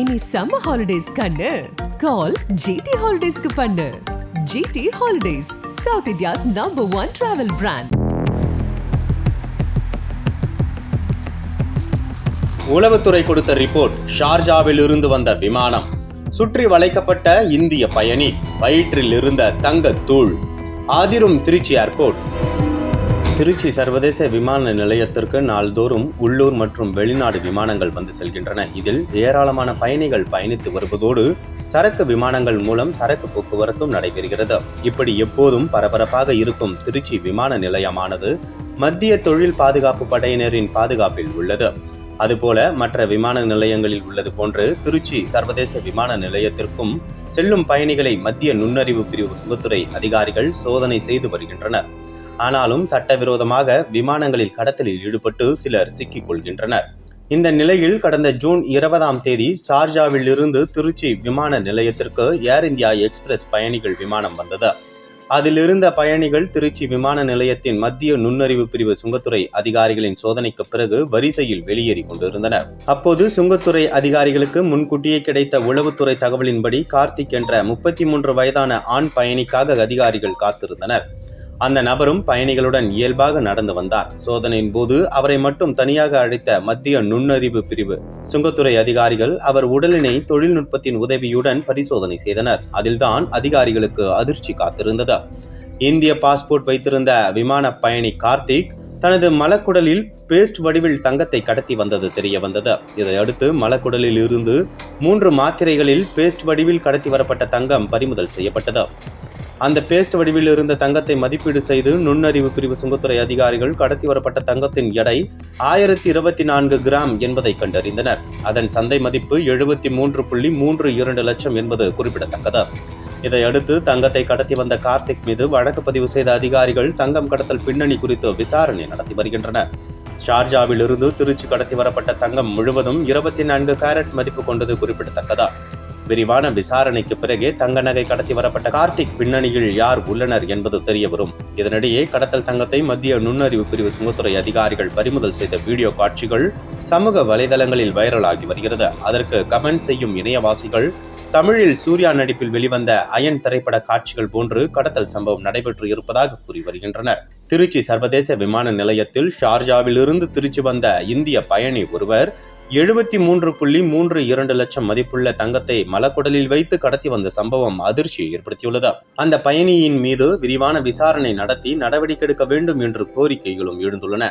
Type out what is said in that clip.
இனி summer holidays கண்ணு. கால் GT ஹாலிடேஸ்க்கு பண்ணு. GT holidays south India's number one travel brand உளவுத்துறை கொடுத்த ரிப்போர்ட் ஷார்ஜாவில் இருந்து வந்த விமானம். சுற்றி வளைக்கப்பட்ட இந்திய பயணி வயிற்றில் இருந்த தங்க தூள். ஆதிரும் திருச்சி ஏர்போர்ட் திருச்சி சர்வதேச விமான நிலையத்திற்கு நாள்தோறும் உள்ளூர் மற்றும் வெளிநாடு விமானங்கள் வந்து செல்கின்றன. இதில் ஏராளமான பயணிகள் பயணித்து வருவதோடு சரக்கு விமானங்கள் மூலம் சரக்கு போக்குவரத்தும் நடைபெறுகிறது. இப்படி எப்போதும் பரபரப்பாக இருக்கும் திருச்சி விமான நிலையமானது மத்திய தொழில் பாதுகாப்பு படையினரின் பாதுகாப்பில் உள்ளது. அதுபோல மற்ற விமான நிலையங்களில் உள்ளது போன்று திருச்சி சர்வதேச விமான நிலையத்திற்கும் செல்லும் பயணிகளை மத்திய நுண்ணறிவு பிரிவு சுங்கத்துறை அதிகாரிகள் சோதனை செய்து வருகின்றனர். ஆனாலும் சட்டவிரோதமாக விமானங்களில் கடத்தலில் ஈடுபட்டு சிலர் சிக்கிக் கொள்கின்றனர். இந்த நிலையில் கடந்த ஜூன் இருபதாம் தேதி ஷார்ஜாவில் இருந்து திருச்சி விமான நிலையத்திற்கு ஏர் இந்தியா எக்ஸ்பிரஸ் பயணிகள் விமானம் வந்தது. அதில் இருந்த பயணிகள் திருச்சி விமான நிலையத்தின் மத்திய நுண்ணறிவு பிரிவு சுங்கத்துறை அதிகாரிகளின் சோதனைக்கு பிறகு வரிசையில் வெளியேறி கொண்டிருந்தனர். அப்போது சுங்கத்துறை அதிகாரிகளுக்கு முன்கூட்டியே கிடைத்த உளவுத்துறை தகவலின்படி கார்த்திக் என்ற முப்பத்தி மூன்று வயதான ஆண் பயணிக்காக அதிகாரிகள் காத்திருந்தனர். அந்த நபரும் பயணிகளுடன் இயல்பாக நடந்து வந்தார். சோதனையின் போது அவரை மட்டும் தனியாக அழைத்த மத்திய நுண்ணறிவு பிரிவு சுங்கத்துறை அதிகாரிகள் அவர் உடலினை தொழில்நுட்பத்தின் உதவியுடன் பரிசோதனை செய்தனர். அதில்தான் அதிகாரிகளுக்கு அதிர்ச்சி காத்திருந்தது. இந்திய பாஸ்போர்ட் வைத்திருந்த விமான பயணி கார்த்திக் தனது மலக்குடலில் பேஸ்ட் வடிவில் தங்கத்தை கடத்தி வந்தது தெரிய வந்தது. இதையடுத்து மலக்குடலில் இருந்து மூன்று மாத்திரைகளில் பேஸ்ட் வடிவில் கடத்தி வரப்பட்ட தங்கம் பறிமுதல் செய்யப்பட்டது. அந்த பேஸ்ட் வடிவில் இருந்த தங்கத்தை மதிப்பீடு செய்து நுண்ணறிவு பிரிவு சுங்கத்துறை அதிகாரிகள் கடத்தி வரப்பட்ட தங்கத்தின் எடை ஆயிரத்தி இருபத்தி நான்கு கிராம் என்பதை கண்டறிந்தனர். அதன் சந்தை மதிப்பு எழுபத்தி மூன்று புள்ளி மூன்று இரண்டு லட்சம் என்பது குறிப்பிடத்தக்கது. இதையடுத்து தங்கத்தை கடத்தி வந்த கார்த்திக் மீது வழக்கு பதிவு செய்த அதிகாரிகள் தங்கம் கடத்தல் பின்னணி குறித்து விசாரணை நடத்தி வருகின்றனர். ஷார்ஜாவில் இருந்து திருச்சி கடத்தி வரப்பட்ட தங்கம் முழுவதும் இருபத்தி நான்கு கேரட் மதிப்பு கொண்டது குறிப்பிடத்தக்கதா? விரிவான விசாரணைக்கு பிறகே தங்க நகை கடத்தி வரப்பட்ட கார்த்திக் பின்னணியில் யார் உள்ளனர் என்பது தெரியவரும். இதனிடையே கடத்தல் தங்கத்தை மத்திய நுண்ணறிவு பிரிவு சுங்கத்துறை அதிகாரிகள் பறிமுதல் செய்த வீடியோ காட்சிகள் சமூக வலைதளங்களில் வைரலாகி வருகிறது. அதற்கு கமெண்ட் செய்யும் இணையவாசிகள் தமிழில் சூர்யா நடிப்பில் வெளிவந்த அயன் திரைப்பட காட்சிகள் போன்று கடத்தல் சம்பவம் நடைபெற்று இருப்பதாக கூறி வருகின்றனர். திருச்சி சர்வதேச விமான நிலையத்தில் ஷார்ஜாவிலிருந்து திருச்சி வந்த இந்திய பயணி ஒருவர் எழுபத்தி மூன்று புள்ளி மூன்று இரண்டு லட்சம் மதிப்புள்ள தங்கத்தை மலக்குடலில் வைத்து கடத்தி வந்த சம்பவம் அதிர்ச்சியை ஏற்படுத்தியுள்ளது. அந்த பயணியின் மீது விரிவான விசாரணை நடத்தி நடவடிக்கை எடுக்க வேண்டும் என்று கோரிக்கைகளும் எழுந்துள்ளன.